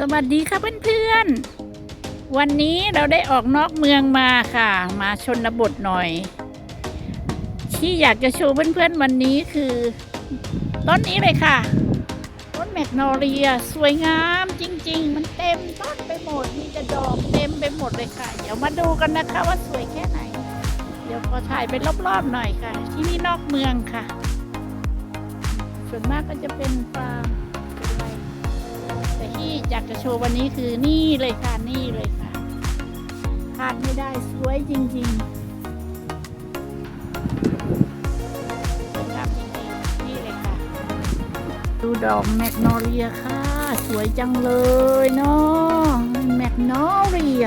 สวัสดีค่ะเพื่อนๆ วันนี้เราได้ออกนอกเมืองมาค่ะ มาชนบทหน่อย ที่อยากจะโชว์เพื่อนๆวันนี้คือ ต้นนี้เลยค่ะ ต้นแมกโนเลียสวยงามจริง ๆ มันเต็มต้นไปหมด มีแต่ดอกเต็มไปหมดเลยค่ะ เดี๋ยวมาดูกันนะคะว่าสวยแค่ไหน เดี๋ยวขอถ่ายไปรอบๆหน่อยค่ะ ที่นี่นอกเมืองค่ะ ส่วนมากก็จะเป็นฟาร์ม แต่ที่อยากจะโชว์วันนี้คือนี่เลยค่ะนี่เลยค่ะพลาดไม่ได้สวยจริงๆนี่เลยค่ะดูดอกแมกโนเลียค่ะ สวยจังเลยเนาะแมกโนเลีย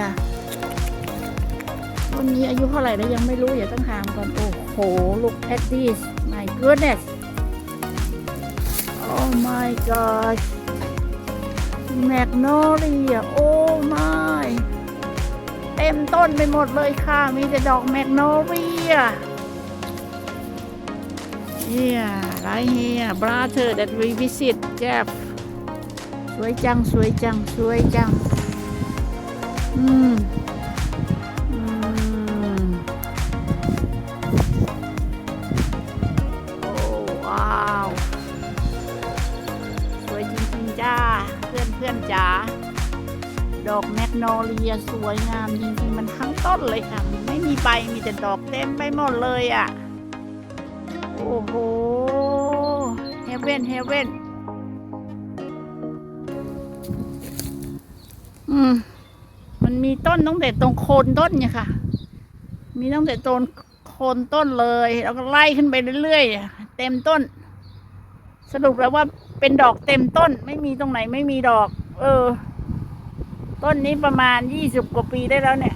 ต้นนี้อายุเท่าไหร่แล้วยังไม่รู้อย่าต้องถามก่อน โอ้โห look at this my goodness oh my gosh แมกโนเลียโอ้ไม่เต็มต้นไปหมดเลยค่ะ มีแต่ดอกแมกโนเลียเนี่ย right here brother that we visit Jeff สวยจัง สวยจัง สวยจัง อืมอืมโอ้ว้าว พื่อนเพื่อนๆจ๋าดอกแมกโนเลียสวยงามจริงๆมันทั้งต้นเลยค่ะมันไม่มีใบมีแต่ดอกเต็มไปหมดเลยอะ่ะ โอ้โหเฮเว่นเฮเว่นอืมมันมีต้นตั้งแต่ตรงโคนต้นเนี่ยค่ะ มีตั้งแต่ต้นโคนต้นเลย แล้วก็ไล่ขึ้นไปเรื่อยๆเต็มต้น สรุปแล้วว่า เป็นดอกเต็มต้น ไม่มีตรงไหนไม่มีดอก เออ ต้นนี้ประมาณยี่สิบกว่าปีได้แล้วเนี่ย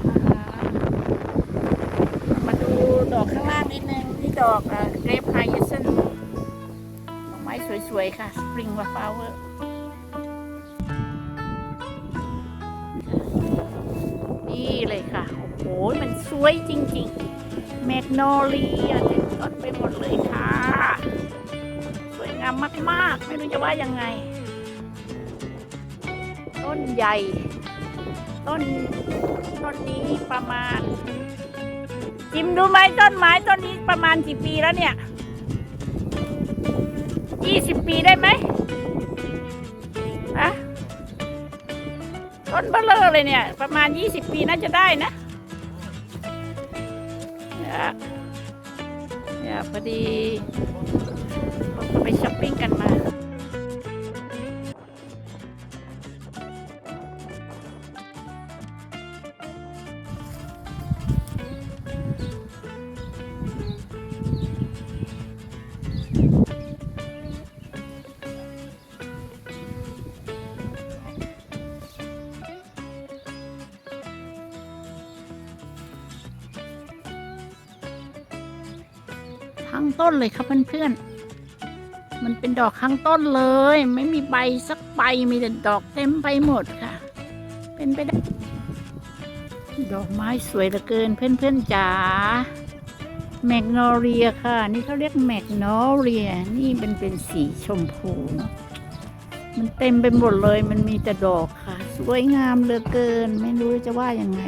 มาดูดอกข้างล่างนิดนึงนี่ดอกเกรปไฮย c นดอกไม้สวยๆค่ะสปริงว f ฟ o เวอร์นี่เลยค่ะ โอ้โห มันสวยจริงๆแมกโนเลีย รู้จะว่ายังไง ต้นใหญ่ ต้น ต้นนี้ประมาณ จิมดูไหมต้นไม้ต้นนี้ประมาณกี่ปีแล้วเนี่ยยี่สิบปีได้ไหมอะต้นเบลเลอร์เลยเนี่ย ประมาณยี่สิบปีน่าจะได้นะเนี่ยเนี่ยพอดีไปช้อปปิ้งกันมา ทั้งต้นเลยครับเพื่อนๆ มันเป็นดอกทั้งต้นเลย ไม่มีใบสักใบมีแต่ดอกเต็มไปหมดค่ะ เป็นไปได้ดอกไม้สวยเหลือเกินเพื่อนๆจ๋าแมกโนเลียค่ะ นี่เขาเรียกแมกโนเลีย นี่เป็นเป็นสีชมพูเนาะมันเต็มไปหมดเลยมันมีแต่ดอกค่ะ สวยงามเหลือเกิน ไม่รู้จะว่ายังไง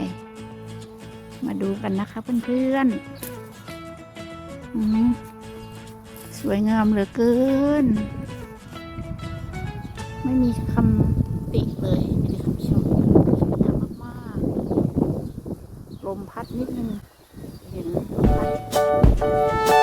มาดูกันนะคะเพื่อนๆอืม สวยงามเหลือเกิน ไม่มีคำติเลยไม่มีคำชมสวยงามมากๆลมพัดนิดนึง เห็นลม